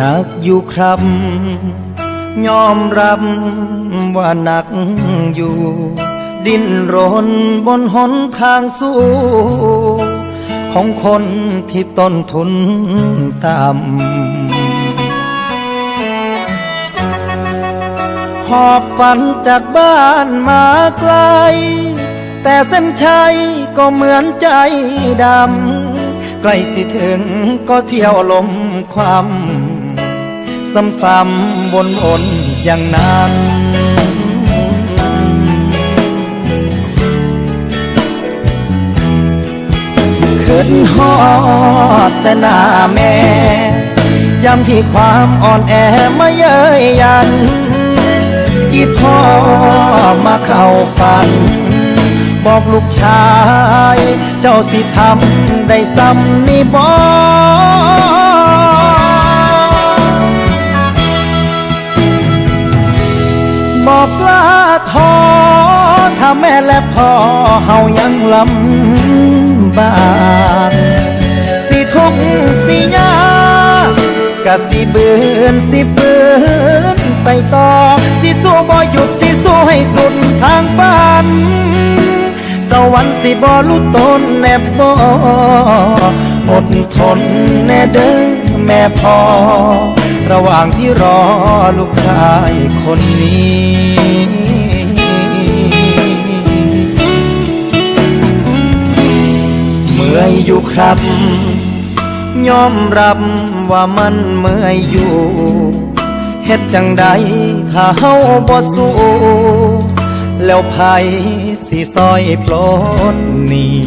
หนักอยู่ครับยอมรับว่าหนักอยู่ ดิ้นรนบนหนทางสู้ ของคนที่ต้นทุนต่ำหอบฝันจากบ้านมาไกล แต่เส้นชัยก็เหมือนใจดำใกล้สิถึงก็เที่ยวลมความ ซ้ำๆวนๆอย่างนั้นขึ้นฮอดแต่หน้าแม่ย้ำที่ความอ่อนแอมาเย้ยยันอีพ่อมาเข้าฝัน บอกลูกชาย เจ้าสิทำได้ซ้ำนี่บอก พ่อเฮายังลำบากสิทุกสิยากะสิเบือนสิฝืนไปต่อ สิสู้บ่หยุดสิสู้ให้สุดทางฝัน สวรรค์สิบ่รู้ตนแนบบ่อดทนแน่เด้อแม่พ่อ ระหว่างที่รอลูกชายคนนี้ อยอยู่ครับ ยอมรับว่ามันเมื่อยอยู่เฮ็ดจังใดถ้าเฮาบ่สู้แล้วไผสิซอยปลดหนี้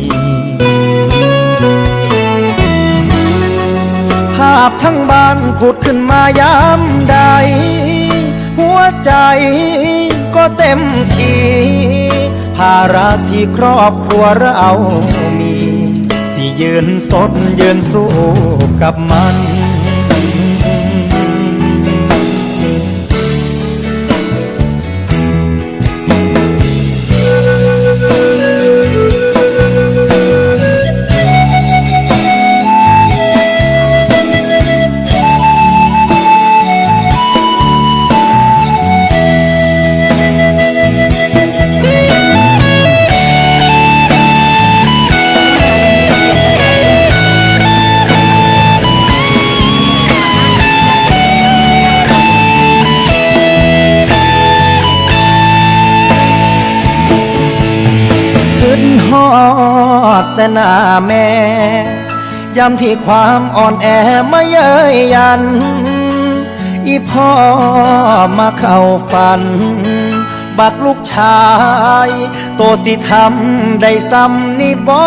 ภาพทั้งบ้านผุดขึ้นมายามใด หัวใจก็เต็มทีภาระที่ครอบครัวเรามี ยืนสดยืนสู้กับมัน ฮอดแต่หน้าแม่ย้ำที่ความอ่อนแอมาเย้ยยัน อีพ่อมาเข้าฝัน บัดลูกชาย โตสิทำได้ซ้ำนี่บอ